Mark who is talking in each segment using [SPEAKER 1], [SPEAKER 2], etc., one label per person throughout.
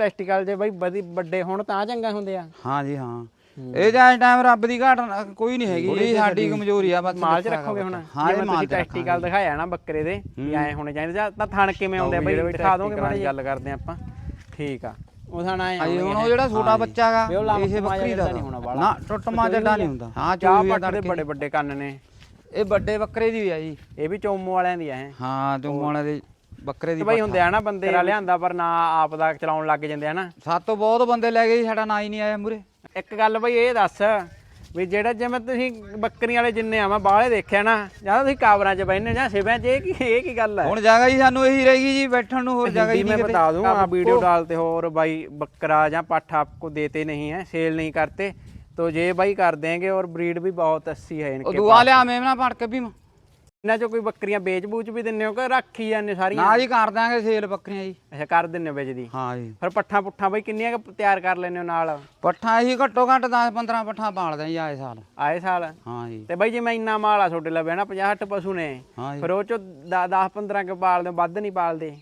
[SPEAKER 1] Testicle ਜੇ ਬਾਈ ਵਧੀ ਵੱਡੇ ਹੋਣ ਤਾਂ ਚੰਗਾ ਹੁੰਦੇ ਆ।
[SPEAKER 2] ਹਾਂ ਜੀ ਹਾਂ। ਇਹ ਜਾਂ ਟਾਈਮ ਰੱਬ ਦੀ ਘਾਟ ਨਾ- ਕੋਈ ਨਹੀਂ ਹੈਗੀ ਇਹ ਸਾਡੀ ਕਮਜ਼ੋਰੀ ਆ ਬਸ
[SPEAKER 1] ਮਾਲ ਚ ਰੱਖੋਗੇ ਹੁਣ?
[SPEAKER 2] ਹਾਂ ਇਹ
[SPEAKER 1] ਜਿਵੇਂ
[SPEAKER 2] ਮਾਲ
[SPEAKER 1] ਤੁਸੀਂ
[SPEAKER 2] ਚ ਰੱਖਾਂਗੇ।
[SPEAKER 1] ਟੈਸਟੀਕਲ ਦਿਖਾਇਆ ਨਾ ਬੱਕਰੇ ਦੇ ਵੀ ਐ ਹੋਣੇ ਚਾਹੀਦੇ ਜਾਂ ਤਾਂ ਥਣ ਕਿਵੇਂ ਆਉਂਦੇ ਆ? ਬਾਈ ਦਿਖਾ ਦੋਗੇ ਮਾੜੀ ਗੱਲ ਕਰਦੇ ਆਪਾਂ। ਠੀਕ ਆ। ਉਹ ਥਣ ਆਏ
[SPEAKER 2] ਹਾਂਜੀ ਹੁਣ ਉਹ ਜਿਹੜਾ ਛੋਟਾ ਬੱਚਾ
[SPEAKER 1] ਵੀ ਉਹ ਲੰਮ
[SPEAKER 2] ਬੱਕਰੀ ਦਾ
[SPEAKER 1] ਨਹੀਂ ਹੋਣਾ ਬਾਹਲਾ।
[SPEAKER 2] ਨਾ ਟੁੱਟਮਾ ਜੱਡਾ ਨਹੀਂ ਹੁੰਦਾ। ਹਾਂ
[SPEAKER 1] ਚਾਹ
[SPEAKER 2] ਚੂਹੀ
[SPEAKER 1] ਪੱਟ ਦੇ ਬੜੇ ਵੱਡੇ ਕੰਨ ਨੇ।
[SPEAKER 2] ਇਹ ਵੱਡੇ ਬੱਕਰੇ ਦੀ ਵੀ ਆ ਜੀ।
[SPEAKER 1] ਇਹ ਵੀ ਚੋਮੋ ਵਾਲਿਆਂ ਦੀ ਐ
[SPEAKER 2] ਹਾਂ ਤੁਮ ਵਾਲੇ ਦੇ ਬੱਕਰੇ ਦੀ
[SPEAKER 1] ਤੇ ਬਾਈ ਹੁੰਦੇ ਆ ਨਾ ਬੰਦੇ ਲਿਆਂਦਾ ਪਰ ਨਾ ਆਪ ਦਾ ਚਲਾਉਣ ਲੱਗ ਜਾਂਦੇ ਆ ਨਾ
[SPEAKER 2] ਸਾਤੋਂ ਬਹੁਤ ਬੰਦੇ ਲੈ ਗਏ ਜੀ ਸਾਡਾ ਨਾਂ ਹੀ ਨਹੀਂ ਆਇਆ ਮੂਰੇ
[SPEAKER 1] ਇੱਕ ਗੱਲ ਬਈ ਇਹ ਦੱਸ ਵੀ ਜਿਹੜਾ ਜਿਵੇਂ ਤੁਸੀਂ ਬੱਕਰੀਆਂ ਵਾਲੇ ਜਿੰਨੇ ਆ ਮੈਂ ਬਾਹਲੇ ਦੇਖਿਆ ਨਾ ਜਾਂ ਤਾਂ ਤੁਸੀਂ ਕਾਬਰਾਂ 'ਚ ਬੈਠਨੇ ਜਾਂ ਸਿਵਿਆਂ 'ਚ ਇਹ ਕੀ ਇਹ ਕੀ ਗੱਲ ਹੈ
[SPEAKER 2] ਹੁਣ ਜਗ੍ਹਾ ਹੀ ਸਾਨੂੰ ਇਹੀ ਰਹੇਗੀ ਜੀ ਬੈਠਣ ਨੂੰ ਹੋਰ ਜਗ੍ਹਾ ਹੀ
[SPEAKER 1] हिंदी में
[SPEAKER 2] ਨਹੀਂ
[SPEAKER 1] बता दूं आप वीडियो डालते हो और भाई बकरा या पाठा आपको देते नहीं है सेल नहीं करते तो ये भाई कर देंगे और ब्रीड भी बहुत अच्छी है
[SPEAKER 2] ਉਹ
[SPEAKER 1] इनके
[SPEAKER 2] ਦੁਆ ਲਿਆ ਮੈਂ ਨਾ ਪੜ ਕੇ ਵੀ
[SPEAKER 1] ਇਹਨਾਂ ਚੋਂ ਕੋਈ ਬੱਕਰੀਆਂ ਵੇਚ-ਬੂਚ ਵੀ ਦਿੰਨੇ ਹੋ ਕਿ ਰੱਖੀ ਜਾਂਦੇ ਸਾਰੀਆਂ?
[SPEAKER 2] ਨਾ ਜੀ ਕਰ ਦਾਂਗੇ ਸੇਲ ਬੱਕਰੀਆਂ ਜੀ।
[SPEAKER 1] ਅੱਛਾ ਕਰ ਦਿੰਨੇ ਹੋ ਵੇਚਦੀ।
[SPEAKER 2] ਹਾਂ ਜੀ।
[SPEAKER 1] ਫਿਰ ਪੱਠਾ ਪੁੱਠਾ ਬਈ ਕਿੰਨੀਆਂ ਕੁ ਤਿਆਰ ਕਰ ਲੈਨੇ ਨਾਲ?
[SPEAKER 2] ਪੱਠਾ ਇਹੀ ਘੱਟੋ ਘੱਟ 10 15 ਪੱਠਾ ਪਾਲਦੇ ਜੀ ਆਏ ਸਾਲ।
[SPEAKER 1] ਆਏ ਸਾਲ?
[SPEAKER 2] ਹਾਂ ਜੀ।
[SPEAKER 1] ਤੇ ਬਈ ਜੇ ਮੈਂ ਇੰਨਾ ਮਾਲ ਆ ਤੁਹਾਡੇ ਲਵੇ ਨਾ 50 60 ਪਸ਼ੂ ਨੇ ਫਿਰ ਉਹ ਚੋਂ 10 15 ਕੇ ਪਾਲਦੇ ਹੋ, ਵੱਧ ਨਹੀਂ ਪਾਲਦੇ?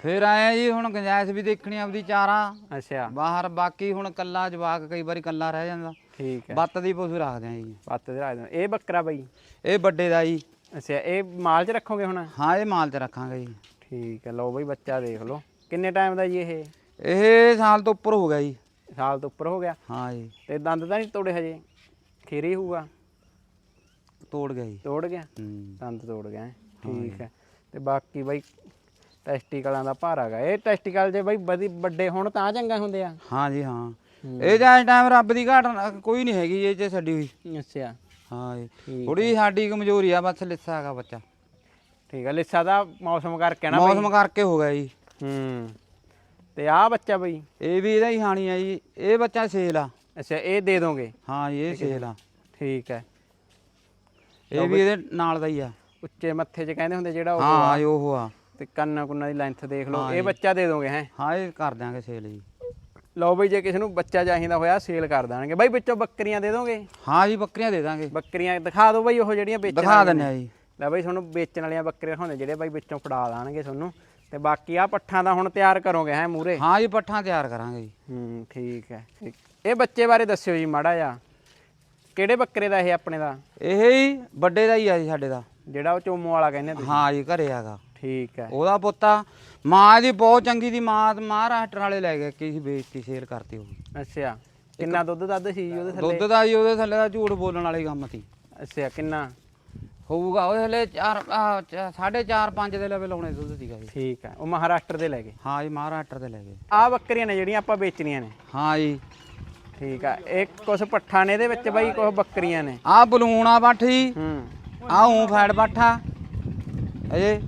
[SPEAKER 2] ਫੇਰ ਆਏ ਜੀ ਹੁਣ ਗੰਜਾਇਸ਼ ਵੀ ਦੇਖਣੀ ਆਪਦੀ ਚਾਰਾ।
[SPEAKER 1] ਅੱਛਾ।
[SPEAKER 2] ਬਾਹਰ ਬਾਕੀ ਹੁਣ ਕੱਲਾ ਜਵਾਕ ਕਈ ਵਾਰੀ ਕੱਲਾ ਰਹਿ ਜਾਂਦਾ।
[SPEAKER 1] ਠੀਕ ਹੈ।
[SPEAKER 2] ਬੱਤ ਦੀ ਪਸ਼ੂ ਰੱਖਦੇ ਆ ਜੀ।
[SPEAKER 1] ਪੱਤ ਦੇ ਰਾਜ ਇਹ ਬੱਕਰਾ ਬਈ?
[SPEAKER 2] ਇਹ ਵੱਡੇ ਦਾ ਜੀ।
[SPEAKER 1] ਅੱਛਾ ਇਹ ਮਾਲ 'ਚ ਰੱਖੋਗੇ ਹੁਣ?
[SPEAKER 2] ਹਾਂ ਇਹ ਮਾਲ ਤੇ ਰੱਖਾਂਗੇ ਜੀ।
[SPEAKER 1] ਠੀਕ ਹੈ ਲਓ ਬਈ ਬੱਚਾ ਦੇਖ ਲਓ। ਕਿੰਨੇ ਟਾਈਮ ਦਾ ਜੀ ਇਹ?
[SPEAKER 2] ਇਹ ਸਾਲ ਤੋਂ ਉੱਪਰ ਹੋ ਗਿਆ ਜੀ।
[SPEAKER 1] ਸਾਲ ਤੋਂ ਉੱਪਰ ਹੋ ਗਿਆ?
[SPEAKER 2] ਹਾਂ ਜੀ।
[SPEAKER 1] ਤੇ ਦੰਦ ਤਾਂ ਨਹੀਂ ਤੋੜੇ ਹਜੇ? ਖੀਰੀ ਹੋਊਗਾ?
[SPEAKER 2] ਤੋੜ ਗਿਆ ਜੀ।
[SPEAKER 1] ਤੋੜ ਗਿਆ?
[SPEAKER 2] ਹੂੰ।
[SPEAKER 1] ਦੰਦ ਤੋੜ ਗਿਆ ਹੈਂ। ਠੀਕ ਹੈ ਤੇ ਬਾਕੀ ਬਾਈ ਟੈਸਟੀਕਲਾਂ ਦਾ ਭਾਰ ਹੈਗਾ। ਇਹ ਟੈਸਟੀਕਲ ਜੇ ਬਾਈ ਵਧੀ ਵੱਡੇ ਹੋਣ ਤਾਂ ਚੰਗਾ ਹੁੰਦੇ ਆ।
[SPEAKER 2] ਹਾਂ ਜੀ ਹਾਂ। ਇਹ ਜਾਂ ਟਾਈਮ ਰੱਬ ਦੀ ਘਾਟ ਨਾ- ਕੋਈ ਨਹੀਂ ਹੈਗੀ ਇਹ ਚ ਛੱਡੀ ਹੋਈ।
[SPEAKER 1] ਅੱਛਾ।
[SPEAKER 2] ਹਾਂ ਜੀ।
[SPEAKER 1] ਠੀਕ
[SPEAKER 2] ਥੋੜੀ ਸਾਡੀ ਕਮਜ਼ੋਰੀ ਆ ਬਸ ਲਿੱਸਾ ਹੈਗਾ ਬੱਚਾ।
[SPEAKER 1] ਠੀਕ ਹੈ ਲਿੱਸਾ ਦਾ ਮੌਸਮ ਕਰਕੇ ਨਾ ਬਾਈ।
[SPEAKER 2] ਮੌਸਮ ਕਰਕੇ ਹੋ ਗਿਆ ਜੀ।
[SPEAKER 1] ਹੂੰ ਤੇ ਆਹ ਬੱਚਾ ਬਾਈ?
[SPEAKER 2] ਇਹ ਵੀ ਇਹਦਾ ਹੀ ਹਾਣੀ ਆ ਜੀ। ਇਹ ਬੱਚਾ ਸੇਲ ਆ।
[SPEAKER 1] ਅੱਛਾ ਇਹ ਦੇ ਦੋਗੇ?
[SPEAKER 2] ਹਾਂ ਜੀ ਇਹ ਸੇਲ ਆ।
[SPEAKER 1] ਠੀਕ ਹੈ।
[SPEAKER 2] ਇਹ ਵੀ ਇਹਦੇ ਨਾਲ ਦਾ ਹੀ ਆ।
[SPEAKER 1] ਉੱਚੇ ਮੱਥੇ 'ਚ ਕਹਿੰਦੇ ਹੁੰਦੇ ਜਿਹੜਾ ਉਹ
[SPEAKER 2] ਹਾਂ ਜੀ ਉਹ ਆ।
[SPEAKER 1] ਤੇ ਕੰਨਾਂ ਕੁੰਨਾਂ ਦੀ ਲੈਂਥ ਦੇਖ ਲਓ। ਇਹ ਬੱਚਾ ਦੇ ਦੋਗੇ ਹੈ?
[SPEAKER 2] ਹਾਂ ਇਹ ਕਰ ਦਿਆਂਗੇ ਸੇਲ ਜੀ।
[SPEAKER 1] ਲਓ ਬਈ ਜੇ ਕਿਸੇ ਨੂੰ ਬੱਚਾ ਚਾਹੀਦਾ ਹੋਇਆ ਸੇਲ ਕਰ ਦਾਂਗੇ ਬਾਈ ਵਿੱਚੋਂ ਬੱਕਰੀਆਂ ਦੇ ਦੋਗੇ?
[SPEAKER 2] ਹਾਂ ਜੀ ਬੱਕਰੀਆਂ ਦੇ ਦਾਂਗੇ।
[SPEAKER 1] ਬੱਕਰੀਆਂ ਦਿਖਾ ਦਿਓ ਬਾਈ ਉਹ ਜਿਹੜੀਆਂ ਵੇਚਣ
[SPEAKER 2] ਦਿਖਾ ਦਿੰਨੇ ਆ ਜੀ।
[SPEAKER 1] ਲੈ ਬਾਈ ਤੁਹਾਨੂੰ ਵੇਚਣ ਵਾਲੀਆਂ ਬੱਕਰੀਆਂ ਦਿਖਾਉਂਦੇ ਜਿਹੜੇ ਬਾਈ ਵਿੱਚੋਂ ਫੜਾ ਦਾਣਗੇ ਤੁਹਾਨੂੰ। ਤੇ ਬਾਕੀ ਆ ਪੱਠਾਂ ਦਾ ਹੁਣ ਤਿਆਰ ਕਰੋਗੇ ਹੈ ਮੂਰੇ
[SPEAKER 2] ਹਾਂ ਜੀ ਪੱਠਾਂ ਤਿਆਰ ਕਰਾਂਗੇ ਜੀ।
[SPEAKER 1] ਹੂੰ ਠੀਕ ਹੈ। ਇਹ ਬੱਚੇ ਬਾਰੇ ਦੱਸਿਓ ਜੀ ਮਾੜਾ ਜਿਹਾ। ਕਿਹੜੇ ਬੱਕਰੇ ਦਾ ਇਹ ਆਪਣੇ ਦਾ?
[SPEAKER 2] ਇਹ ਹੀ ਵੱਡੇ ਦਾ ਹੀ ਆ ਜੀ ਸਾਡੇ ਦਾ।
[SPEAKER 1] ਜਿਹੜਾ ਉਹ ਚੋਮੋ ਵਾਲਾ ਕਹਿੰਦੇ ਤੁਸੀਂ?
[SPEAKER 2] ਹਾਂ ਜੀ ਘਰੇ ਹੈਗਾ।
[SPEAKER 1] ਠੀਕ ਹੈ।
[SPEAKER 2] ਉਹਦਾ ਪੁੱਤਾ ਮਾਂ ਦੀ ਬਹੁਤ ਚੰਗੀ ਦੀ ਮਾਂ ਮਹਾਰਾਸ਼ਟਰ ਵਾਲੇ ਲੈ ਗਏ ਕਿ ਵੇਚਤੀ ਸ਼ੇਰ ਕਰਤੀ ਉਹ
[SPEAKER 1] ਅੱਛਾ ਕਿੰਨਾ ਦੁੱਧ ਦੱਧ ਸੀ ਜੀ ਉਹਦੇ ਥੱਲੇ?
[SPEAKER 2] ਦੁੱਧ ਦਾ ਜੀ ਉਹਦੇ ਥੱਲੇ ਦਾ ਝੂਠ ਬੋਲਣ ਵਾਲੀ ਕੰਮ ਸੀ।
[SPEAKER 1] ਅੱਛਾ ਕਿੰਨਾ?
[SPEAKER 2] ਹੋਊਗਾ ਉਹਦੇ ਥੱਲੇ 4 4.5 5 ਦੇ ਲੈਵਲ ਆਉਣੇ ਦੁੱਧ ਸੀਗਾ ਜੀ।
[SPEAKER 1] ਠੀਕ ਹੈ ਉਹ ਮਹਾਰਾਸ਼ਟਰ ਦੇ ਲੈ ਗਏ?
[SPEAKER 2] ਹਾਂ ਜੀ ਮਹਾਰਾਸ਼ਟਰ ਦੇ ਲੈ ਗਏ।
[SPEAKER 1] ਆ ਬੱਕਰੀਆਂ ਨੇ ਜਿਹੜੀਆਂ ਆਪਾਂ ਵੇਚਣੀਆਂ ਨੇ?
[SPEAKER 2] ਹਾਂ ਜੀ।
[SPEAKER 1] ਠੀਕ ਆ ਇਹ ਕੁਝ ਪੱਠਾ ਨੇ ਇਹਦੇ ਵਿੱਚ ਬਾਈ ਕੁਝ ਬੱਕਰੀਆਂ ਨੇ?
[SPEAKER 2] ਆਹ ਬਲੂਣ ਆ ਬੱਠ
[SPEAKER 1] ਹੂੰ।
[SPEAKER 2] ਆਹ ਊਂ ਫੈੜ ਬੱਠਾ। ਅਜੇ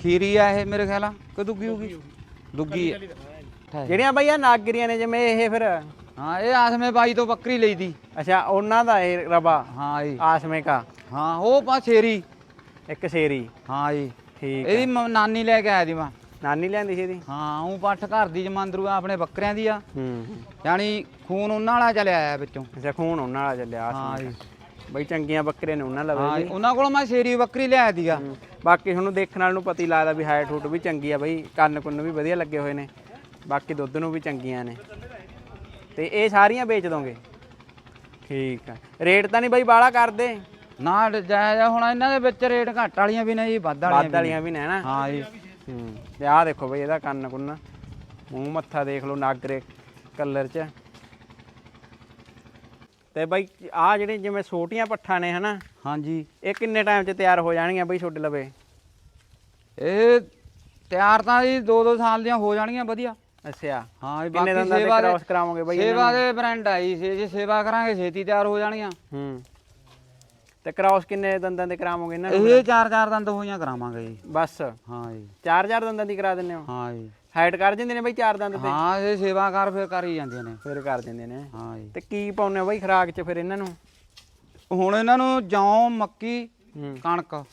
[SPEAKER 2] ਖੀਰੀ ਆ ਇਹ ਮੇਰੇ ਖਿਆਲ ਆ? ਕਿ ਦੁੱਗੀ ਹੋਗੀ ਦੁੱਗੀ ਹੈ
[SPEAKER 1] ਜਿਹੜੀਆਂ ਬਾਈ ਆ ਨਾਗਰੀਆਂ ਨੇ ਜਿਵੇਂ ਇਹ ਫਿਰ?
[SPEAKER 2] ਹਾਂ ਇਹ ਆਸਮੇ ਬਾਈ ਤੋਂ ਬੱਕਰੀ ਲਈ ਦੀ।
[SPEAKER 1] ਅੱਛਾ ਉਹਨਾਂ ਦਾ ਇਹ ਰਬਾ
[SPEAKER 2] ਹਾਂ ਜੀ।
[SPEAKER 1] ਆਸਮੇ ਕਾ?
[SPEAKER 2] ਹਾਂ ਉਹ ਪਾ ਸ਼ੇਰੀ
[SPEAKER 1] ਇੱਕ ਸ਼ੇਰੀ
[SPEAKER 2] ਹਾਂ ਜੀ।
[SPEAKER 1] ਠੀਕ
[SPEAKER 2] ਇਹਦੀ ਮ- ਨਾਨੀ ਲੈ ਕੇ ਆਇਆ ਦੀ ਮਾਂ।
[SPEAKER 1] ਨਾਨੀ ਲਿਆਂਦੀ ਸੀ ਇਹਦੀ?
[SPEAKER 2] ਹਾਂ ਉਹ ਪੱਠ ਘਰ ਦੀ ਜਮਾਂਦਰੂ ਆ ਆਪਣੇ ਬੱਕਰਿਆਂ ਦੀ ਆ।
[SPEAKER 1] ਹੂੰ
[SPEAKER 2] ਯਾਨੀ ਖੂਨ ਉਹਨਾਂ ਵਾਲਾ ਚਲਿਆ ਆਇਆ ਵਿੱਚੋਂ।
[SPEAKER 1] ਅੱਛਾ ਖੂਨ ਉਹਨਾਂ ਵਾਲਾ ਚੱਲਿਆ
[SPEAKER 2] ਹਾਂ
[SPEAKER 1] ਆਸਮੇ
[SPEAKER 2] ਜੀ।
[SPEAKER 1] ਬਈ ਚੰਗੀਆਂ ਬੱਕਰੇ ਨੇ ਉਹਨਾਂ ਲਵੇ
[SPEAKER 2] ਹਾਂ ਜੀ, ਉਹਨਾਂ ਕੋਲੋਂ ਮੈਂ ਸ਼ੇਰੀ ਬੱਕਰੀ ਲਿਆਇਆ ਦੀਗਾ।
[SPEAKER 1] ਬਾਕੀ ਤੁਹਾਨੂੰ ਦੇਖਣ ਵਾਲ ਨੂੰ ਪਤਾ ਹੀ ਲੱਗਦਾ ਵੀ ਹਾਈਟ ਹੂਟ ਵੀ ਚੰਗੀ ਆ ਬਈ ਕੰਨ ਕੁੰਨ ਵੀ ਵਧੀਆ ਲੱਗੇ ਹੋਏ ਨੇ ਬਾਕੀ ਦੁੱਧ ਨੂੰ ਵੀ ਚੰਗੀਆਂ ਨੇ। ਤੇ ਇਹ ਸਾਰੀਆਂ ਵੇਚ ਦੋਗੇ? ਠੀਕ ਆ। ਰੇਟ ਤਾਂ ਨਹੀਂ ਬਈ ਬਾਲਾ ਕਰਦੇ?
[SPEAKER 2] ਨਾ ਜਾਇਜ਼ ਆ, ਹੁਣ ਇਹਨਾਂ ਦੇ ਵਿੱਚ ਰੇਟ ਘੱਟ ਵਾਲੀਆਂ ਵੀ ਨੇ ਜੀ ਵੱਧ ਵਾਲੀਆਂ
[SPEAKER 1] ਵੱਧ ਵਾਲੀਆਂ ਵੀ ਨੇ ਨਾ
[SPEAKER 2] ਹਾਂ ਜੀ।
[SPEAKER 1] ਹੂੰ। ਤੇ ਆਹ ਦੇਖੋ ਬਈ ਇਹਦਾ ਕੰਨ ਕੁੰਨ। ਮੂੰਹ ਮੱਥਾ ਦੇਖ ਲਓ ਨਾਗਰੇ ਕਲਰ ਚ। ਤੇ ਬਈ ਆਹ ਜਿਹੜੇ ਜਿਵੇਂ ਛੋਟੀਆਂ ਪੱਠਾਂ ਨੇ ਹਨਾ
[SPEAKER 2] ਹਾਂਜੀ।
[SPEAKER 1] ਇਹ ਕਿੰਨੇ ਟਾਈਮ ਚ ਤਿਆਰ ਹੋ ਜਾਣਗੀਆਂ ਬਈ ਛੋਟੇ ਲਵੇ?
[SPEAKER 2] ਇਹ ਤਿਆਰ ਤਾਂ ਜੀ 2-2 ਸਾਲ ਦੀਆਂ ਹੋ ਜਾਣਗੀਆਂ ਵਧੀਆ।
[SPEAKER 1] ਅੱਛਾ।
[SPEAKER 2] ਹਾਂ
[SPEAKER 1] ਕਿੰਨੇ
[SPEAKER 2] ਬਾਕੀ ਸੇਵਾ
[SPEAKER 1] ਕਰਾਵੋਗੇ ਬਈ
[SPEAKER 2] ਸੇਵਾ ਦੇ ਬ੍ਰਾਂਡ ਆਈ ਸੀ ਜੇ ਸੇਵਾ ਕਰਾਂਗੇ ਛੇਤੀ ਤਿਆਰ ਹੋ ਜਾਣਗੀਆਂ।
[SPEAKER 1] ਹੂੰ। ਤੇ ਕ੍ਰਾਸ ਕਿੰਨੇ ਦੰਦਾਂ ਦੇ ਕਰਾਵੋਗੇ ਇਹਨਾਂ ਨੂੰ
[SPEAKER 2] ਇਹ ਚਾਰ ਚਾਰ ਦੰਦ ਹੋਈਆਂ ਕਰਾਵਾਂਗੇ ਜੀ।
[SPEAKER 1] ਬਸ।
[SPEAKER 2] ਹਾਂ ਜੀ।
[SPEAKER 1] ਚਾਰ ਚਾਰ ਦੰਦਾਂ ਦੀ ਕਰਾ ਦਿੰਦੇ ਹੋ?
[SPEAKER 2] ਹਾਂ ਜੀ।
[SPEAKER 1] ਹਾਈਟ ਕਰ ਦਿੰਦੇ ਨੇ ਬਈ ਚਾਰ ਦੰਦ ਤੇ?
[SPEAKER 2] ਹਾਂ ਇਹ ਸੇਵਾ ਕਰ ਫਿਰ ਕਰ ਹੀ ਜਾਂਦੀਆਂ ਨੇ।
[SPEAKER 1] ਫਿਰ ਕਰ ਦਿੰਦੇ ਨੇ।
[SPEAKER 2] ਹਾਂ ਜੀ।
[SPEAKER 1] ਤੇ ਕੀ ਪਾਉਂਦੇ ਹੋ ਬਈ ਖਰਾਕ ਚ ਫਿਰ ਇਹਨਾਂ ਨੂੰ?
[SPEAKER 2] ਹੁਣ ਇਹਨਾਂ ਨੂੰ ਜੌਂ ਮੱਕੀ ਕਣਕ।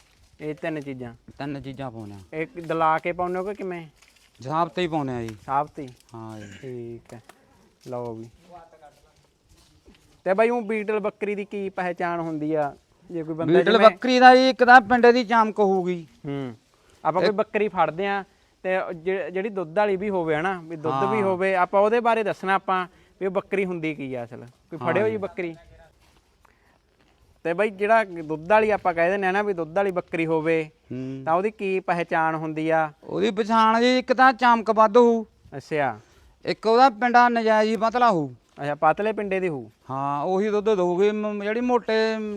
[SPEAKER 1] ਇਹ ਤਿੰਨ ਚੀਜ਼ਾਂ।
[SPEAKER 2] ਤਿੰਨ ਚੀਜ਼ਾਂ ਪਾਉਂਦੇ ਆ।
[SPEAKER 1] ਇੱਕ ਦਲਾ ਕੇ ਪਾਉਂਦੇ ਹੋ ਕਿ ਕਿਵੇਂ?
[SPEAKER 2] ਹਿਸਾਬ ਤੇ ਹੀ ਪਾਉਂਦੇ ਆ ਜੀ।
[SPEAKER 1] ਸਾਬਤੀ
[SPEAKER 2] ਹਾਂ ਜੀ।
[SPEAKER 1] ਠੀਕ ਹੈ। ਲਓ ਵੀ। ਤੇ ਬਈ ਉਹ ਬੀਟਲ ਬੱਕਰੀ ਦੀ ਕੀ ਪਹਿਚਾਣ ਹੁੰਦੀ ਆ? ਜੇ ਕੋਈ ਬੰਦਾ
[SPEAKER 2] ਬੀਟਲ ਬੱਕਰੀ ਦਾ ਜੀ ਇੱਕ ਤਾਂ ਪਿੰਡੇ ਦੀ ਚਮਕ ਹੋਊਗੀ।
[SPEAKER 1] ਹੂੰ। ਆਪਾਂ ਕੋਈ ਬੱਕਰੀ ਫੜਦੇ ਆ ਤੇ ਜਿਹੜੀ ਦੁੱਧ ਵਾਲੀ ਵੀ ਹੋਵੇ ਹਨਾ ਵੀ ਦੁੱਧ ਵੀ ਹੋਵੇ ਆਪਾਂ ਉਹਦੇ ਬਾਰੇ ਦੱਸਣਾ ਆਪਾਂ ਵੀ ਉਹ ਬੱਕਰੀ ਹੁੰਦੀ ਕੀ ਆ ਅਸਲ। ਕੋਈ ਫੜਿਓ ਜੀ ਬੱਕਰੀ। ਤੇ ਬਈ ਜਿਹੜਾ ਦੁੱਧ ਵਾਲੀ ਆਪਾਂ ਕਹਿ ਦਿੰਦੇ ਆ ਨਾ ਵੀ ਦੁੱਧ ਵਾਲੀ ਬੱਕਰੀ ਹੋਵੇ
[SPEAKER 2] ਹੂੰ।
[SPEAKER 1] ਤਾਂ ਉਹਦੀ ਕੀ ਪਹਿਚਾਣ ਹੁੰਦੀ ਆ?
[SPEAKER 2] ਉਹਦੀ ਪਛਾਣ ਜੀ ਇੱਕ ਤਾਂ ਚਮਕ ਵੱਧ ਹੋਊ।
[SPEAKER 1] ਅੱਛਾ।
[SPEAKER 2] ਇੱਕ ਉਹਦਾ ਪਿੰਡਾ ਨਜਾਇਜ਼ ਹੀ ਪਤਲਾ ਹੋਊ।
[SPEAKER 1] ਅੱਛਾ ਪਤਲੇ ਪਿੰਡੇ ਦੀ ਹੋਊ?
[SPEAKER 2] ਹਾਂ ਉਹੀ ਦੁੱਧ ਦਊਗੀ ਮ- ਜਿਹੜੀ ਮੋਟੇ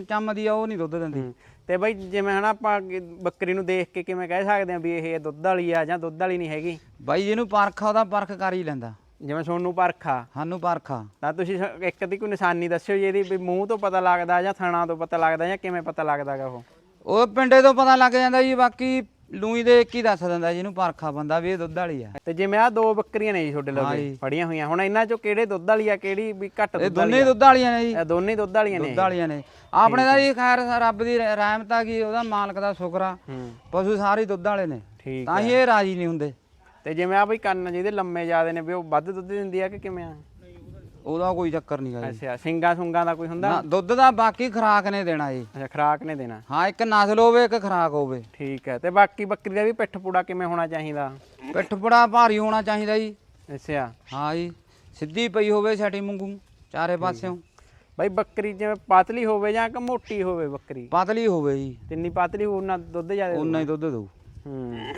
[SPEAKER 2] ਚੰਮ ਦੀ ਆ ਉਹ ਨਹੀਂ ਦੁੱਧ ਦਿੰਦੀ।
[SPEAKER 1] ਤੇ ਬਈ ਜਿਵੇਂ ਹਨਾ ਆਪਾਂ ਅੱਗੇ ਬੱਕਰੀ ਨੂੰ ਦੇਖ ਕੇ ਕਿਵੇਂ ਕਹਿ ਸਕਦੇ ਆ ਵੀ ਇਹ ਦੁੱਧ ਵਾਲੀ ਆ ਜਾਂ ਦੁੱਧ ਵਾਲੀ ਨਹੀਂ ਹੈਗੀ?
[SPEAKER 2] ਬਾਈ ਜਿਹਨੂੰ ਪਰਖ ਆ ਉਹਦਾ ਪਰਖ ਕਰ ਹੀ ਲੈਂਦਾ।
[SPEAKER 1] ਜਿਵੇਂ ਸੋਨੂੰ ਪਰਖਾ
[SPEAKER 2] ਸਾਨੂੰ ਪਰਖ ਆ।
[SPEAKER 1] ਤਾਂ ਤੁਸੀਂ ਸ- ਇੱਕ ਦੀ ਕੋਈ ਨਿਸ਼ਾਨੀ ਦੱਸਿਓ ਜੀ ਇਹਦੀ ਵੀ ਮੂੰਹ ਤੋਂ ਪਤਾ ਲੱਗਦਾ ਜਾਂ ਥਣਾ ਤੋਂ ਪਤਾ ਲੱਗਦਾ ਜਾਂ ਕਿਵੇਂ ਪਤਾ ਲੱਗਦਾਗਾ ਉਹ?
[SPEAKER 2] ਉਹ ਪਿੰਡੇ ਤੋਂ ਪਤਾ ਲੱਗ ਜਾਂਦਾ ਜੀ ਬਾਕੀ ਲੂਈ ਦੇ ਇੱਕ ਹੀ ਦੱਸ ਦਿੰਦਾ ਜਿਹਨੂੰ ਪਰਖਾ ਬੰਦਾ ਵੀ ਇਹ ਦੁੱਧ ਵਾਲੀ ਆ।
[SPEAKER 1] ਤੇ ਜਿਵੇਂ ਆ ਦੋ ਬੱਕਰੀਆਂ ਨੇ ਜੀ ਤੁਹਾਡੇ
[SPEAKER 2] ਹਾਂ।
[SPEAKER 1] ਫੜੀਆਂ ਹੋਈਆਂ। ਹੁਣ ਇਹਨਾਂ ਚੋਂ ਕਿਹੜੇ ਦੁੱਧ ਵਾਲੀ ਆ ਕਿਹੜੀ ਵੀ ਘੱਟ
[SPEAKER 2] ਇਹ
[SPEAKER 1] ਦੁੱਧ ਵਾਲੀ
[SPEAKER 2] ਦੋਨੇ
[SPEAKER 1] ਆ?
[SPEAKER 2] ਦੁੱਧ ਵਾਲੀਆਂ ਨੇ ਜੀ।
[SPEAKER 1] ਇਹ ਦੋਨੇ ਦੁੱਧ ਵਾਲੀਆਂ ਨੇ।
[SPEAKER 2] ਦੁੱਧ ਵਾਲੀਆਂ ਨੇ। ਆਪਣੇ ਦਾ ਜੀ ਖੈਰ ਰੱਬ ਦੀ ਰਹਿ- ਰਹਿਮਤ ਆ ਗਈ ਉਹਦਾ ਮਾਲਕ ਦਾ ਸ਼ੁਕਰ ਆ।
[SPEAKER 1] ਹੂੰ।
[SPEAKER 2] ਪਸ਼ੂ ਸਾਰੇ ਦੁੱਧ ਵਾਲੇ ਨੇ।
[SPEAKER 1] ਠੀਕ
[SPEAKER 2] ਤਾਂ ਹੀ ਇਹ ਰਾਜੀ ਨਹੀਂ ਹੁੰਦੇ।
[SPEAKER 1] ਤੇ ਜਿਵੇਂ ਆ ਬਈ ਕੰਨ ਜਿਹਦੇ ਲੰਮੇ ਜ਼ਿਆਦੇ ਨੇ ਵੀ ਉਹ ਵੱਧ ਦੁੱਧ ਦਿੰਦੀ ਆ ਕਿ ਕਿਵੇਂ ਆ?
[SPEAKER 2] ਉਹਦਾ ਕੋਈ ਚੱਕਰ ਨਹੀਂ ਜੀ।
[SPEAKER 1] ਅੱਛਾ ਸਿੰਗਾ ਸੁੰਗਾ ਦਾ ਕੋਈ ਹੁੰਦਾ?
[SPEAKER 2] ਨਾ ਦੁੱਧ ਦਾ ਬਾਕੀ ਖਰਾਕ ਨੇ ਦੇਣਾ ਜੀ।
[SPEAKER 1] ਅੱਛਾ ਖਰਾਕ ਨੇ ਦੇਣਾ।
[SPEAKER 2] ਹਾਂ ਇੱਕ ਨਸਲ ਹੋਵੇ ਇੱਕ ਖਰਾਕ ਹੋਵੇ।
[SPEAKER 1] ਠੀਕ ਹੈ ਤੇ ਬਾਕੀ ਬੱਕਰੀ ਦਾ ਵੀ ਪਿੱਠ ਪੂੜਾ ਕਿਵੇਂ ਹੋਣਾ ਚਾਹੀਦਾ?
[SPEAKER 2] ਪਿੱਠ ਬੜਾ ਭਾਰੀ ਹੋਣਾ ਚਾਹੀਦਾ ਜੀ।
[SPEAKER 1] ਅੱਛਾ।
[SPEAKER 2] ਹਾਂ ਜੀ ਸਿੱਧੀ ਪਈ ਹੋਵੇ ਛਾਟੀ ਵਾਂਗੂ ਚਾਰੇ ਪਾਸਿਓਂ।
[SPEAKER 1] ਬਈ ਬੱਕਰੀ ਜਿਵੇਂ ਪਤਲੀ ਹੋਵੇ ਜਾਂ ਕਿ ਮੋਟੀ ਹੋਵੇ ਬੱਕਰੀ?
[SPEAKER 2] ਪਤਲੀ ਹੋਵੇ ਜੀ।
[SPEAKER 1] ਜਿੰਨੀ ਪਤਲੀ ਉਹਨਾਂ ਦੁੱਧ ਜ਼ਿਆਦਾ
[SPEAKER 2] ਉਨਾ ਹੀ ਦੁੱਧ ਦਊ।
[SPEAKER 1] ਹੂੰ।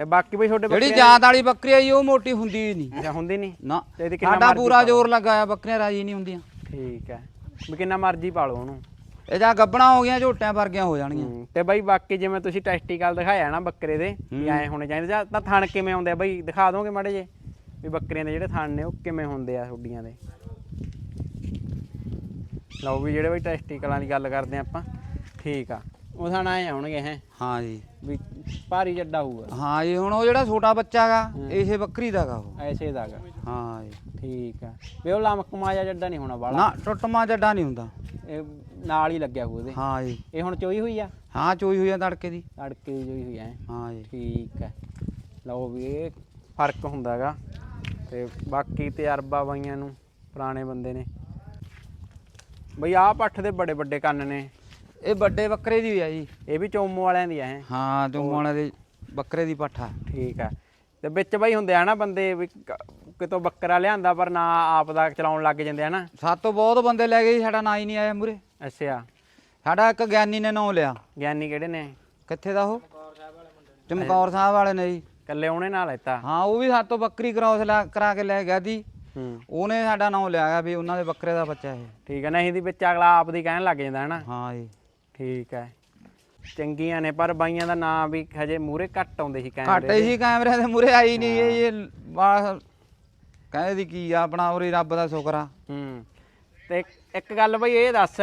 [SPEAKER 1] ਤੇ ਬਾਕੀ ਬਈ ਤੁਹਾਡੇ
[SPEAKER 2] ਜਿਹੜੀ ਜਾਤ ਵਾਲੀ ਬੱਕਰੀ ਆ ਜੀ ਉਹ ਮੋਟੀ ਹੁੰਦੀ ਹੀ ਨਹੀਂ।
[SPEAKER 1] ਅੱਛਾ ਹੁੰਦੀ ਨਹੀਂ?
[SPEAKER 2] ਨਾ।
[SPEAKER 1] ਤੇ ਇਹਦੇ ਕਿੰਨਾ
[SPEAKER 2] ਸਾਡਾ
[SPEAKER 1] ਮਰਜ਼ੀ
[SPEAKER 2] ਪੂਰਾ ਜ਼ੋਰ ਲੱਗਾ ਆ ਬੱਕਰੀਆਂ ਰਾਜੀ ਨਹੀਂ ਹੁੰਦੀਆਂ।
[SPEAKER 1] ਠੀਕ ਹੈ। ਵੀ ਕਿੰਨਾ ਮਰਜ਼ੀ ਪਾਲੋ ਉਹਨੂੰ।
[SPEAKER 2] ਇਹ ਜਾਂ ਗੱਬਣਾ ਹੋ ਗਈਆਂ ਝੋਟਿਆਂ ਵਰਗੀਆਂ ਹੋ ਜਾਣਗੀਆਂ।
[SPEAKER 1] ਹੂੰ, ਤੇ ਬਈ ਬਾਕੀ ਜਿਵੇਂ ਤੁਸੀਂ ਟੈਸਟੀਕਲ ਦਿਖਾਇਆ ਨਾ ਬੱਕਰੇ ਦੇ ਵੀ ਐ ਹੋਣੇ ਚਾਹੀਦੇ ਜਾਂ ਤਾਂ ਥਣ ਕਿਵੇਂ ਆਉਂਦੇ ਆ? ਬਈ ਦਿਖਾ ਦੋਗੇ ਮਾੜੇ ਜੇ ਵੀ ਬੱਕਰੀਆਂ ਦੇ ਜਿਹੜੇ ਥਣ ਨੇ ਉਹ ਕਿਵੇਂ ਹੁੰਦੇ ਆ ਹੁੱਡੀਆਂ ਦੇ? ਲਓ ਵੀ ਜਿਹੜੇ ਬਈ ਟੈਸਟੀਕਲਾਂ ਦੀ ਗੱਲ ਕਰਦੇ ਆ ਆਪਾਂ। ਠੀਕ ਆ। ਉਹ ਥਣ ਆਏ ਆਉਣਗੇ ਹੈ।
[SPEAKER 2] ਹਾਂ ਜੀ।
[SPEAKER 1] ਵੀ ਭਾਰੀ ਜੱਡਾ ਹੋਊਗਾ।
[SPEAKER 2] ਹਾਂ ਜੀ ਹੁਣ ਉਹ ਜਿਹੜਾ ਛੋਟਾ ਬੱਚਾ ਗਾ ਇਸੇ ਬੱਕਰੀ ਦਾ ਗਾ ਉਹ।
[SPEAKER 1] ਐਸੇ ਦਾਗਾ
[SPEAKER 2] ਹਾਂ ਜੀ।
[SPEAKER 1] ਠੀਕ ਆ। ਵੀ ਉਹ ਲਮਕ ਮਾਜਾ ਜੱਡਾ ਨਹੀਂ ਹੋਣਾ ਬਾਲਾ
[SPEAKER 2] ਨਾ ਟੁੱਟਮਾ ਜੱਡਾ ਨਹੀਂ ਹੁੰਦਾ।
[SPEAKER 1] ਇਹ ਨਾਲ ਹੀ ਲੱਗਿਆ ਹੋਊ ਉਹਦੇ।
[SPEAKER 2] ਹਾਂ ਜੀ।
[SPEAKER 1] ਇਹ ਹੁਣ ਚੋਈ ਹੋਈ ਆ?
[SPEAKER 2] ਹਾਂ ਚੋਈ ਹੋਈ ਆ ਤੜਕੇ ਦੀ।
[SPEAKER 1] ਤੜਕੇ ਦੀ ਚੋਈ ਹੋਈ ਐ
[SPEAKER 2] ਹਾਂ? ਜੀ।
[SPEAKER 1] ਠੀਕ ਹੈ ਲਓ ਵੀ ਇਹ ਫ਼ਰਕ ਹੁੰਦਾਗਾ ਤੇ ਬਾਕੀ ਤਜਰਬਾ ਬਾਈਆਂ ਨੂੰ ਪੁਰਾਣੇ ਬੰਦੇ ਨੇ। ਬਈ ਆਹ ਪੱਠ ਦੇ ਬੜੇ ਵੱਡੇ ਕੰਨ ਨੇ।
[SPEAKER 2] ਇਹ ਵੱਡੇ ਬੱਕਰੇ ਦੀ ਆ ਜੀ
[SPEAKER 1] ਇਹ ਵੀ ਚੋਮੋ ਵਾਲਿਆਂ ਦੀ ਐ
[SPEAKER 2] ਹਾਂ ਜੁਮਾਣਾ ਦੇ ਬੱਕਰੇ ਦੀ ਪੱਠਾ
[SPEAKER 1] ਠੀਕ ਹੈ ਤੇ ਵਿੱਚ ਬਈ ਹੁੰਦੇ ਆ ਨਾ ਬੰਦੇ ਵੀ ਕਿਤੋਂ ਬੱਕਰਾ ਲਿਆਂਦਾ ਪਰ ਨਾ ਆਪ ਦਾ ਚਲਾਉਣ ਲੱਗ ਜਾਂਦੇ ਆ ਨਾ।
[SPEAKER 2] ਸਾਤੋਂ ਬਹੁਤ ਬੰਦੇ ਲੈ ਗਏ ਸਾਡਾ ਨਾਂ ਹੀ ਨਹੀਂ ਆਇਆ ਮੂਰੇ
[SPEAKER 1] ਅੱਛਾ।
[SPEAKER 2] ਸਾਡਾ ਇੱਕ ਗਿਆਨੀ ਨੇ ਨਾਂ ਲਿਆ।
[SPEAKER 1] ਗਿਆਨੀ ਕਿਹੜੇ ਨੇ?
[SPEAKER 2] ਕਿੱਥੇ ਦਾ ਉਹ? ਚਮਕੌਰ ਸਾਹਿਬ ਵਾਲੇ ਨੇ ਜੀ।
[SPEAKER 1] ਕੱਲੇ ਉਹਨੇ ਨਾਲ ਲੈਤਾ?
[SPEAKER 2] ਹਾਂ ਉਹ ਵੀ ਸਾਤੋਂ ਬੱਕਰੀ ਕ੍ਰਾਸ ਲਾ ਕਰਾ ਕੇ ਲੈ ਗਿਆ
[SPEAKER 1] ਹੂੰ।
[SPEAKER 2] ਉਹਨੇ ਸਾਡਾ ਨਾਂ ਲਿਆ ਵੀ ਉਹਨਾਂ ਦੇ ਬੱਕਰੇ ਦਾ ਬੱਚਾ ਇਹ।
[SPEAKER 1] ਠੀਕ ਹੈ ਨਹੀਂ ਦੀ ਵਿੱਚ ਅਗਲਾ ਆਪ ਦੀ ਕਹਿਣ ਲੱਗ ਜਾਂਦਾ ਹੈ ਨਾ
[SPEAKER 2] ਹਾਂ ਜੀ।
[SPEAKER 1] ਠੀਕ ਹੈ। ਚੰਗੀਆਂ ਨੇ ਪਰ ਬਾਈਆਂ ਦਾ ਨਾਂ ਵੀ ਹਜੇ ਮੂਰੇ ਘੱਟ ਆਉਂਦੇ ਸੀ
[SPEAKER 2] ਘੱਟ
[SPEAKER 1] ਕੈਮਰੇ
[SPEAKER 2] ਹੀ ਕੈਮਰੇ ਦੇ ਮੂਰੇ ਆਈ ਨਹੀਂ ਇਹ ਇਹ ਬਸ ਕਹਿੰਦੇ ਦੀ ਕੀ ਆ ਆਪਣਾ ਉਰੇ ਰੱਬ ਦਾ ਸ਼ੁਕਰ ਆ।
[SPEAKER 1] ਹੂੰ। ਤੇ ਇੱਕ- ਗੱਲ ਬਈ ਇਹ ਦੱਸ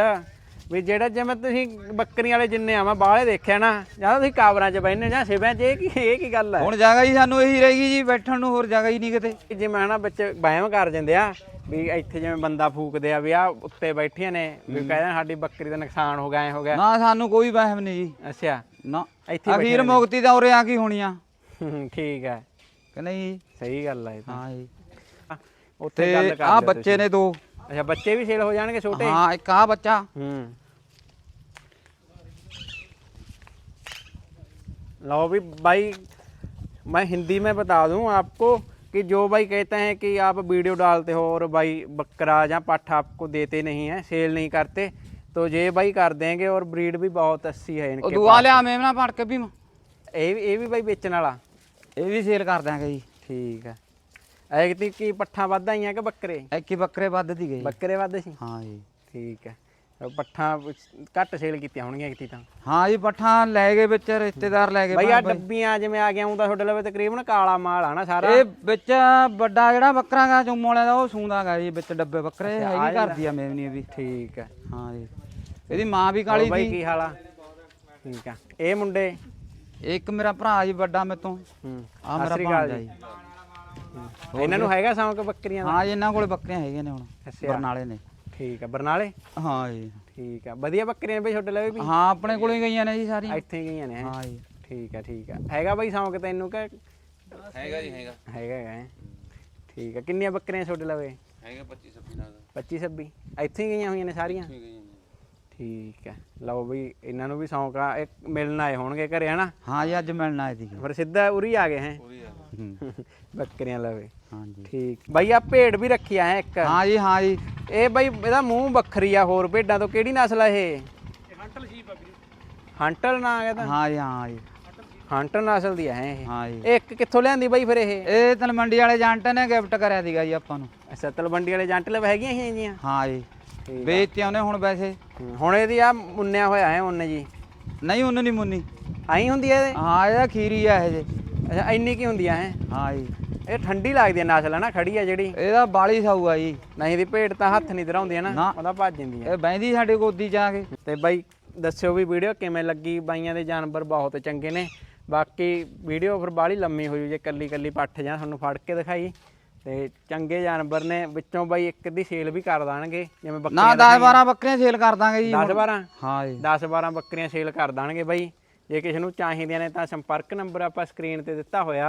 [SPEAKER 1] ਵੀ ਜਿਹੜਾ ਜਿਵੇਂ ਤੁਸੀਂ ਬੱਕਰੀਆਂ ਵਾਲੇ ਜਿੰਨੇ ਆ ਮੈਂ ਬਾਹਲੇ ਦੇਖਿਆ ਨਾ ਜਾਂ ਤੁਸੀਂ ਕਾਬਰਾਂ 'ਚ ਬੈਠਨੇ ਜਾਂ ਸਿਵਿਆਂ 'ਚ ਇਹ ਕੀ ਇਹ ਕੀ ਗੱਲ ਹੈ?
[SPEAKER 2] ਹੁਣ ਜਗ੍ਹਾ ਹੀ ਸਾਨੂੰ ਇਹੀ ਰਹੇਗੀ ਜੀ ਬੈਠਣ ਨੂੰ ਹੋਰ ਜਗ੍ਹਾ ਹੀ ਨਹੀਂ ਕਿਤੇ।
[SPEAKER 1] ਜਿਵੇਂ ਨਾ ਬੱਚੇ ਵਹਿਮ ਕਰ ਜਾਂਦੇ ਆ ਵੀ ਇੱਥੇ ਜਿਵੇਂ ਬੰਦਾ ਫੂਕਦੇ ਆ ਵੀ ਆ ਉੱਤੇ ਬੈਠੀਆਂ ਨੇ ਵੀ ਕਹਿੰਦੇ ਸਾਡੀ ਬੱਕਰੀ ਦਾ ਨੁਕਸਾਨ ਹੋ ਗਿਆ ਐ ਹੋ ਗਿਆ
[SPEAKER 2] ਨਾ ਸਾਨੂੰ ਕੋਈ ਵਹਿਮ ਨਹੀਂ ਜੀ
[SPEAKER 1] ਅੱਛਾ
[SPEAKER 2] ਨਾ
[SPEAKER 1] ਇੱਥੇ ਬੈਠੇ
[SPEAKER 2] ਅਖੀਰ ਮੁਕਤੀ ਤਾਂ ਉਰੇ ਆ ਕੀ ਹੋਣੀ ਆ
[SPEAKER 1] ਹੂੰ, ਠੀਕ ਹੈ
[SPEAKER 2] ਕਿ ਨਹੀਂ
[SPEAKER 1] ਸਹੀ ਗੱਲ ਹੈ ਇਹ ਤਾਂ
[SPEAKER 2] ਹਾਂ ਜੀ
[SPEAKER 1] ਉੱਥੇ ਗੱਲ
[SPEAKER 2] ਤੇ
[SPEAKER 1] ਕਰ
[SPEAKER 2] ਆ ਬੱਚੇ ਨੇ ਦੋ
[SPEAKER 1] ਅੱਛਾ ਬੱਚੇ ਵੀ ਸੇਲ ਹੋ ਜਾਣਗੇ ਛੋਟੇ
[SPEAKER 2] हाँ एक कहा बच्चा
[SPEAKER 1] हम्म लो भी भाई मैं हिंदी में बता दूं आपको कि जो भाई कहते हैं कि आप वीडियो डालते हो और भाई बकरा या पाठा आपको देते नहीं है सेल नहीं करते तो ये भाई कर देंगे और ब्रीड भी बहुत अच्छी है
[SPEAKER 2] ਉਹ
[SPEAKER 1] इनके
[SPEAKER 2] ਦੁਆ ਲਿਆ ਮੇਮਨਾ ਪੜ ਕੇ ਵੀ
[SPEAKER 1] ये भी ये भी भाई बेचने वाला
[SPEAKER 2] ਇਹ ਵੀ ਸੇਲ ਕਰ ਦਾਂਗੇ ਜੀ
[SPEAKER 1] ठीक है एक ती की पट्ठा वादा ही है कि बकरे
[SPEAKER 2] ਇੱਕ ਹੀ ਬੱਕਰੇ ਵੱਧ ਦੀ ਗਈ
[SPEAKER 1] ਬੱਕਰੇ ਵਾਦੇ ਸੀ
[SPEAKER 2] ਹਾਂ ਜੀ
[SPEAKER 1] ਠੀਕ ਹੈ ਉਹ ਪੱਠਾ ਘੱਟ ਸੇਲ ਕੀਤੀਆਂ ਹੋਣਗੀਆਂ ਕਿਤੇ ਤਾਂ
[SPEAKER 2] ਹਾਂ ਜੀ ਪੱਠਾ ਲੈ ਗਏ ਵਿੱਚ ਰਿਸ਼ਤੇਦਾਰ ਲੈ ਗਏ
[SPEAKER 1] ਬਈ ਆ। ਡੱਬੀਆਂ ਜਿਵੇਂ ਆ ਗਿਆ ਹੁੰਦਾ ਤੁਹਾਡੇ ਲਵੇ ਤਕਰੀਬਨ ਕਾਲਾ ਮਾਲ ਆ ਨਾ ਸਾਰਾ।
[SPEAKER 2] ਇਹ ਵਿੱਚ ਵੱਡਾ ਜਿਹੜਾ ਬੱਕਰਾ ਗਾ ਚੁੰਮ ਵਾਲਿਆਂ ਦਾ ਉਹ ਸੂੰਦਾ ਗਾ ਜੀ ਵਿੱਚ ਡੱਬੇ ਬੱਕਰੇ ਹੈਗੀ ਕਰਦੀ ਆ ਇਹ ਵੀ।
[SPEAKER 1] ਠੀਕ ਹੈ
[SPEAKER 2] ਹਾਂ ਜੀ। ਇਹਦੀ ਮਾਂ ਵੀ ਕਾਲੀ
[SPEAKER 1] ਬਾਈ
[SPEAKER 2] ਸੀ।
[SPEAKER 1] ਕੀ ਹਾਲ ਆ? ਠੀਕ ਆ। ਇਹ ਮੁੰਡੇ?
[SPEAKER 2] ਇੱਕ ਮੇਰਾ ਭਰਾ ਜੀ ਵੱਡਾ ਮੇਰੇ ਤੋਂ
[SPEAKER 1] ਹੂੰ।
[SPEAKER 2] ਆ ਮੇਰਾ ਭਾਂਜਾ ਜੀ।
[SPEAKER 1] ਇਹਨਾਂ ਨੂੰ ਹੈਗਾ ਸ਼ੌਂਕ ਬੱਕਰੀਆਂ ਦਾ?
[SPEAKER 2] ਹਾਂ ਜੀ ਇਹਨਾਂ ਕੋਲੇ ਬੱਕਰੀਆਂ ਹੈਗੀਆਂ ਨੇ ਹੁਣ। ਬਰਨਾਲੇ ਨੇ।
[SPEAKER 1] ਠੀਕ ਆ ਬਰਨਾਲੇ?
[SPEAKER 2] ਹਾਂ ਜੀ।
[SPEAKER 1] ਠੀਕ ਆ ਵਧੀਆ ਬੱਕਰੀਆਂ ਬਈ ਤੁਹਾਡੇ ਲਵੇ ਵੀ?
[SPEAKER 2] ਹਾਂ ਆਪਣੇ ਕੋਲੇ ਗਈਆਂ ਨੇ ਜੀ ਸਾਰੀਆਂ।
[SPEAKER 1] ਇੱਥੇ ਹੀ ਗਈਆਂ ਨੇ ਹੈਂ?
[SPEAKER 2] ਹਾਂ ਜੀ।
[SPEAKER 1] ਠੀਕ ਆ ਠੀਕ ਆ। ਹੈਗਾ ਬਈ ਸ਼ੌਂਕ ਤੈਨੂੰ ਕਿ?
[SPEAKER 3] ਹੈਗਾ ਜੀ ਹੈਗਾ।
[SPEAKER 1] ਹੈਗਾ ਹੈ? ਠੀਕ ਆ ਕਿੰਨੀਆਂ ਬੱਕਰੀਆਂ ਤੁਹਾਡੇ ਲਵੇ?
[SPEAKER 3] ਹੈਗਾ 25 26 ਨਾਲ।
[SPEAKER 1] 25 26 ਇੱਥੇ ਹੀ ਗਈਆਂ ਹੋਈਆਂ ਨੇ ਸਾਰੀਆਂ?
[SPEAKER 3] ਠੀਕ ਹੈ ਜੀ
[SPEAKER 1] ਠੀਕ ਹੈ ਲਓ ਬਈ ਇਹਨਾਂ ਨੂੰ ਵੀ ਸ਼ੌਂਕ ਆ ਇਹ ਮਿਲਣ ਆਏ ਹੋਣਗੇ ਘਰੇ ਹਨਾ?
[SPEAKER 2] ਹਾਂ ਜੀ ਅੱਜ ਮਿਲਣਾ ਆਏ ਸੀ
[SPEAKER 1] ਫਿਰ ਸਿੱਧਾ ਉਰੀ ਆ ਗਏ ਹੈ?
[SPEAKER 3] ਪੂਰੀ ਆ
[SPEAKER 2] ਹੂੰ,
[SPEAKER 1] ਬੱਕਰੀਆਂ ਲਵੇ।
[SPEAKER 2] ਹਾਂ ਜੀ
[SPEAKER 1] ਠੀਕ। ਬਾਈ ਆ ਭੇਡ ਵੀ ਰੱਖੀ ਆ ਹੈ ਇੱਕ।
[SPEAKER 2] ਹਾਂ ਜੀ ਹਾਂ ਜੀ।
[SPEAKER 1] ਇਹ ਬਾਈ ਇਹਦਾ ਮੂੰਹ ਵੱਖਰੀ ਆ ਹੋਰ ਭੇਡਾਂ ਤੋਂ। ਕਿਹੜੀ ਨਸਲ ਆ ਇਹ? ਹੰਟਲ ਨਾ ਕਹਿੰਦਾ
[SPEAKER 2] ਹਾਂ ਜੀ ਹਾਂ ਜੀ।
[SPEAKER 1] ਹੰਟਲ ਨਸਲ ਦੀ ਹੈ ਇਹ।
[SPEAKER 2] ਹਾਂ ਜੀ।
[SPEAKER 1] ਇਹ ਇੱਕ ਕਿੱਥੋਂ ਲਿਆਂਦੀ ਬਾਈ ਫਿਰ ਇਹ?
[SPEAKER 2] ਇਹ ਤਲਮੰਡੀ ਵਾਲੇ ਜੰਟ ਨੇ ਗਿਫਟ ਕਰਿਆ ਸੀਗਾ ਜੀ ਆਪਾਂ ਨੂੰ।
[SPEAKER 1] ਅੱਛਾ ਤਲਵੰਡੀ ਵਾਲੇ ਜੰਟ ਲਵ ਹੈਗੀਆਂ ਇਹ ਜੀਆਂ?
[SPEAKER 2] ਹਾਂ ਜੀ।
[SPEAKER 1] ਠੀਕ
[SPEAKER 2] ਵੇਚਤੀਆਂ ਉਹਨੇ ਹੁਣ ਵੈਸੇ।
[SPEAKER 1] ਹੂੰ, ਹੁਣ ਇਹਦੀ ਆ ਮੁੰਨਿਆ ਹੋਇਆ ਹੈ ਉਹਨੇ ਜੀ।
[SPEAKER 2] ਨਹੀਂ ਉਹਨੂੰ ਨਹੀਂ ਮੁੰਨੀ।
[SPEAKER 1] ਆਈ ਹੁੰਦੀ ਹੈ ਇਹਦੇ
[SPEAKER 2] ਹਾਂ ਇਹਦਾ ਖੀਰੀ ਆ ਇਹ ਜੇ।
[SPEAKER 1] ਅੱਛਾ ਇੰਨੀ ਕੀ ਹੁੰਦੀਆਂ ਹੈ?
[SPEAKER 2] ਹਾਂ ਜੀ।
[SPEAKER 1] ਇਹ ਠੰਡੀ ਲੱਗਦੀ ਹੈ ਨਸਲ ਹੈ ਨਾ? ਖੜੀ ਆ ਜਿਹੜੀ।
[SPEAKER 2] ਇਹਦਾ ਬਾਲੀ ਸਾਊ ਆ ਜੀ।
[SPEAKER 1] ਨਹੀਂ ਦੀ ਭੇਡ ਤਾਂ ਹੱਥ ਨਹੀਂ ਧਰਾਉਂਦੀ ਹੈ ਨਾ?
[SPEAKER 2] ਨਾ।
[SPEAKER 1] ਉਹਦਾ ਭੱਜ ਜਾਂਦੀ ਹੈ
[SPEAKER 2] ਇਹ ਬੈਂਦੀ ਸਾਡੇ ਗੋਦੀ ਆ ਕੇ।
[SPEAKER 1] ਤੇ ਬਾਈ ਦੱਸਿਓ ਵੀ ਵੀਡੀਓ ਕਿਵੇਂ ਲੱਗੀ? ਬਾਈਆਂ ਦੇ ਜਾਨਵਰ ਬਹੁਤ ਚੰਗੇ ਨੇ। ਬਾਕੀ ਵੀਡੀਓ ਫਿਰ ਬਾਹਲੀ ਲੰਮੀ ਹੋਈ ਜੇ ਕੱਲੀ ਕੱਲੀ ਪੱਠ ਜਾਂ ਤੁਹਾਨੂੰ ਫੜ ਕੇ ਦਿਖਾਈ। ਤੇ ਚੰਗੇ ਜਾਨਵਰ ਨੇ। ਵਿੱਚੋਂ ਬਾਈ ਇੱਕ ਦੀ ਸੇਲ ਵੀ ਕਰ ਦਾਣਗੇ। ਜਿਵੇਂ
[SPEAKER 2] ਨਾ
[SPEAKER 1] ਬੱਕਰੀਆਂ
[SPEAKER 2] 10 12 ਬੱਕਰੀਆਂ ਸੇਲ ਕਰ ਦਾਂਗੇ ਜੀ
[SPEAKER 1] 10 12
[SPEAKER 2] ਹਾਂ ਜੀ।
[SPEAKER 1] 10 12 ਬੱਕਰੀਆਂ ਸੇਲ ਕਰ ਦਾਣਗੇ ਬਾਈ। ਜੇ ਕਿਸੇ ਨੂੰ ਚਾਹੀਦੀਆਂ ਨੇ ਤਾਂ ਸੰਪਰਕ ਨੰਬਰ ਆਪਾਂ ਸਕਰੀਨ ਤੇ ਦਿੱਤਾ ਹੋਇਆ।